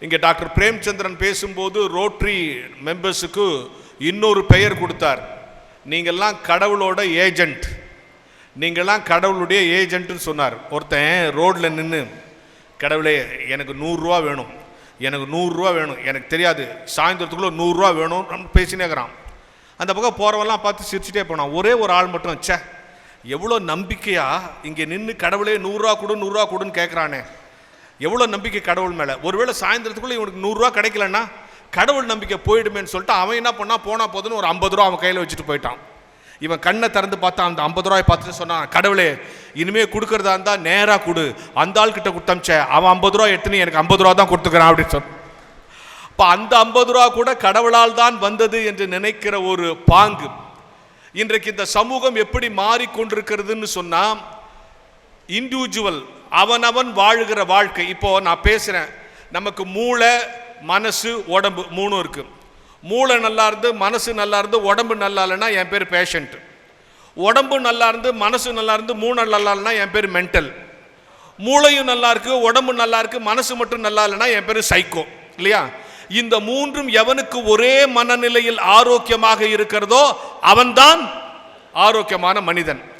இங்கே டாக்டர் பிரேம்சந்திரன் பேசும்போது ரோட்ரி மெம்பர்ஸுக்கு இன்னொரு பெயர் கொடுத்தார். நீங்கள்லாம் கடவுளோட ஏஜெண்ட் நீங்கள்லாம் கடவுளுடைய ஏஜென்ட்னு சொன்னார். ஒருத்தன் ரோட்டில் நின்று கடவுளே எனக்கு நூறுரூவா வேணும். எனக்கு நூறுரூவா வேணும். எனக்கு தெரியாது. சாயந்தரத்துக்குள்ளே நூறுரூவா வேணும் பேசினே இருக்கிறான். அந்த பக்கம் போகிறவெல்லாம் பார்த்து சிரிச்சுட்டே போனான். ஒரே ஒரு ஆள் மட்டும் ச்சே எவ்வளோ நம்பிக்கையாக இங்கே நின்று கடவுளே நூறுரூவா கொடு நூறுரூவா கொடுன்னு கேட்குறானே எவ்வளோ நம்பிக்கை கடவுள் மேலே? ஒருவேளை சாயந்தரத்துக்குள்ளே இவனுக்கு நூறுரூவா கிடைக்கலன்னா கடவுள் நம்பிக்கை போயிடுமேன்னு சொல்லிட்டு அவன் என்ன பண்ணா போனால் போதுன்னு ஒரு ஐம்பது ரூபா அவன் கையில் வச்சுட்டு போயிட்டான். இவன் கண்ணை திறந்து பார்த்தா அந்த ஐம்பது ரூபாய் பார்த்துட்டு சொன்னான் கடவுளே இனிமேல் கொடுக்கறதா இருந்தால் நேராக கொடு. அந்த ஆள்கிட்ட கொடுத்தமிச்ச அவன் ஐம்பது ரூபா எடுத்துன்னு எனக்கு ஐம்பது ரூபா தான் கொடுத்துக்கிறான் அப்படின்னு சொன்னான் இப்போ அந்த ஐம்பது ரூபா கூட கடவுளால் தான் வந்தது என்று நினைக்கிற ஒரு பாங்கு. இன்றைக்கு இந்த சமூகம் எப்படி மாறிக்கொண்டிருக்கிறதுன்னு சொன்னால் இண்டிவிஜுவல் அவனவன் வாழுகிற வாழ்க்கை. இப்போ நான் பேசுகிறேன் நமக்கு மூளை மனசு உடம்பு மூணும் இருக்குது மூளை நல்லா இருந்து மனசு நல்லா இருந்து உடம்பு நல்லா இல்லைன்னா என் பேர் பேஷண்ட்டு உடம்பு நல்லா இருந்து மனசு நல்லா இருந்து மூணு நல்லா இல்லைன்னா என் பேர் மென்டல் மூளையும் நல்லா இருக்குது உடம்பு நல்லா இருக்குது மனசு மட்டும் நல்லா இல்லைன்னா என் பேர் சைக்கோ இல்லையா? இந்த மூன்றும் எவனுக்கு ஒரே மனநிலையில் ஆரோக்கியமாக இருக்கிறதோ அவன்தான் ஆரோக்கியமான மனிதன்.